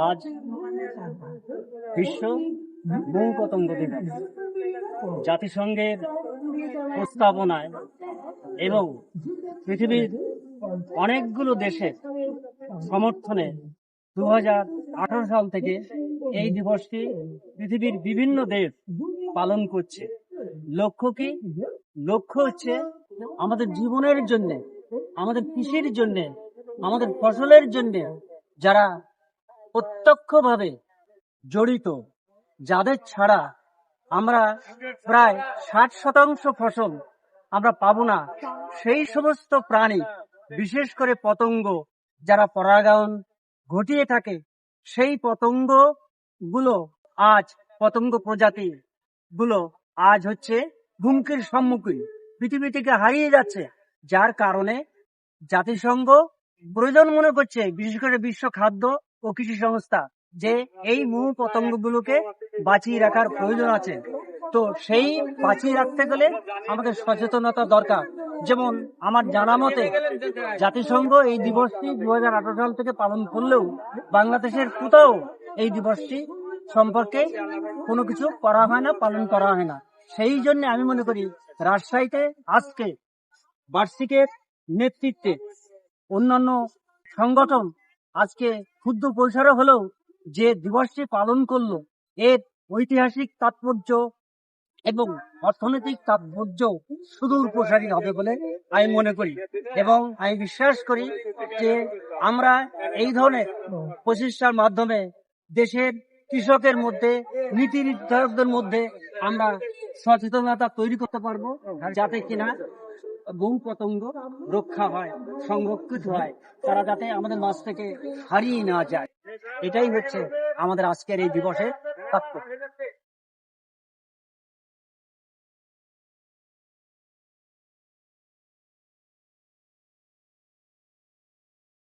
আজ বিশ্ব মৌ পতঙ্গ দিবস জাতিসংঘের প্রস্তাবনায় এবং পৃথিবীর অনেকগুলো দেশের সমর্থনে দু হাজার আঠেরো সাল থেকে এই দিবসটি পৃথিবীর বিভিন্ন দেশ পালন করছে। লক্ষ্য কি? লক্ষ্য হচ্ছে আমাদের জীবনের জন্য, আমাদের কৃষির জন্য, আমাদের ফসলের জন্য যারা প্রত্যক্ষভাবে জড়িত, যাদের ছাড়া আমরা প্রায় ষাট শতাংশ ফসল আমরা পাবো না। সেই সমস্ত প্রাণী, বিশেষ করে পতঙ্গ, যারা পরাগায়ন ঘটিয়ে থাকে, সেই পতঙ্গগুলো আজ, পতঙ্গ প্রজাতি গুলো আজ হচ্ছে হুমকির সম্মুখীন। পৃথিবী থেকে হারিয়ে যাচ্ছে, যার কারণে জাতিসংঘ প্রয়োজন মনে করছে, বিশেষ করে বিশ্ব খাদ্য ও কৃষি সংস্থা যে এই মূল পতঙ্গগুলোকে বাঁচিয়ে রাখার প্রয়োজন আছে। তো সেই বাঁচিয়ে রাখতে গেলে আমাদের সচেতনতা দরকার। যেমন আমার জানা মতে, জাতিসংঘ এই দিবসটি দু সাল থেকে পালন করলেও বাংলাদেশের কোথাও এই দিবসটি সম্পর্কে কোনো কিছু করা হয় না, পালন করা হয় না। সেই জন্য আমি মনে করি রাজশাহীতে আজকে বার্ষিকের নেতৃত্বে অন্যান্য সংগঠন আজকে ক্ষুদ্র পরিসরে হলেও যে দিবসটি পালন করল, এর ঐতিহাসিক তাৎপর্য এবং অর্থনৈতিক তাৎপর্য সুদূর প্রসারী হবে বলে আমি মনে করি এবং আমি বিশ্বাস করি যে আমরা এই ধরনের প্রচেষ্টার মাধ্যমে দেশের কৃষকের মধ্যে, নীতি নির্ধারকদের মধ্যে আমরা সচেতনতা তৈরি করতে পারব যাতে কিনা বহু পতঙ্গ রক্ষা হয়, সংরক্ষিত হয়, তারা যাতে আমাদের মাছ থেকে হারিয়ে না যায়। এটাই হচ্ছে আমাদের আজকের এই দিবসের তাৎপর্য।